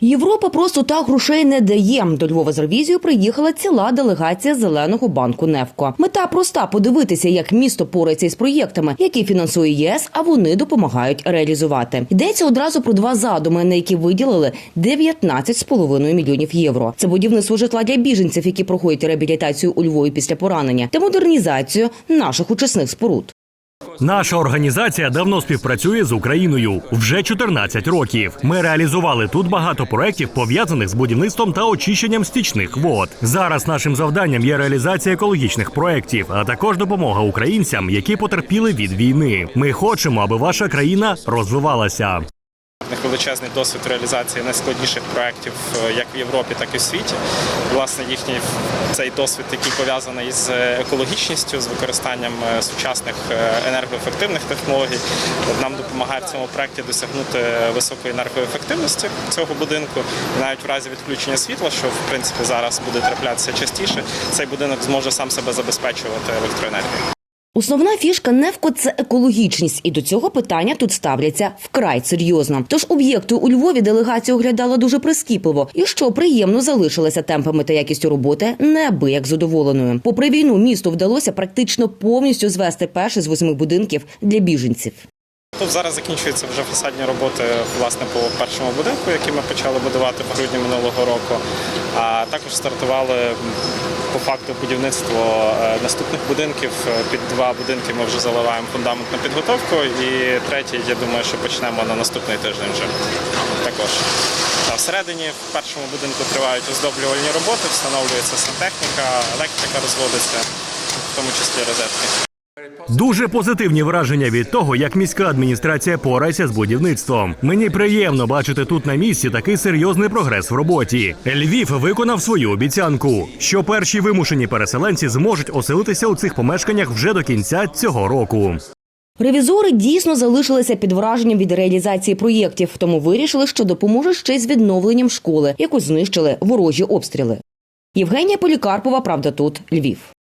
Європа просто так грошей не дає. До Львова з ревізією приїхала ціла делегація зеленого банку Невко. Мета проста подивитися, як місто порається із проєктами, які фінансує ЄС, а вони допомагають реалізувати. Йдеться одразу про два задуми, на які виділили 19,5 мільйонів євро. Це будівництво житла для біженців, які проходять реабілітацію у Львові після поранення, та модернізацію наших очисних споруд. Наша організація давно співпрацює з Україною вже 14 років. Ми реалізували тут багато проєктів, пов'язаних з будівництвом та очищенням стічних вод. Зараз нашим завданням є реалізація екологічних проєктів, а також допомога українцям, які потерпіли від війни. Ми хочемо, аби ваша країна розвивалася. Величезний досвід реалізації найскладніших проєктів е, як в Європі, так і в світі. Власне, їхній цей досвід, який пов'язаний з екологічністю, з використанням е, сучасних е, енергоефективних технологій, нам допомагає в цьому проєкті досягнути високої енергоефективності цього будинку. Навіть в разі відключення світла, що в принципі зараз буде траплятися частіше, цей будинок зможе сам себе забезпечувати електроенергією. Основна фішка Невко це екологічність, і до цього питання тут ставляться вкрай серйозно. Тож об'єкти у Львові делегація оглядала дуже прискіпливо, і що приємно залишилася темпами та якістю роботи неабияк задоволеною. Попри війну, місту вдалося практично повністю звести перший з восьми будинків для біженців. Тут зараз закінчуються вже фасадні роботи власне по першому будинку, який ми почали будувати в грудні минулого року. А також стартували по факту будівництво е, наступних будинків. Під два будинки ми вже заливаємо фундаментну підготовку. І третій, я думаю, що почнемо на наступний тиждень вже також. А всередині в першому будинку тривають оздоблювальні роботи, встановлюється сантехніка, електрика розводиться, в тому числі розетки. Дуже позитивні враження від того, як міська адміністрація порається з будівництвом. Мені приємно бачити тут на місці такий серйозний прогрес в роботі. Львів виконав свою обіцянку, що перші вимушені переселенці зможуть оселитися у цих помешканнях вже до кінця цього року. Ревізори дійсно залишилися під враженням від реалізації проєктів, тому вирішили, що допоможе ще й з відновленням школи, яку знищили ворожі обстріли. Євгенія Полікарпова, правда, тут Львів.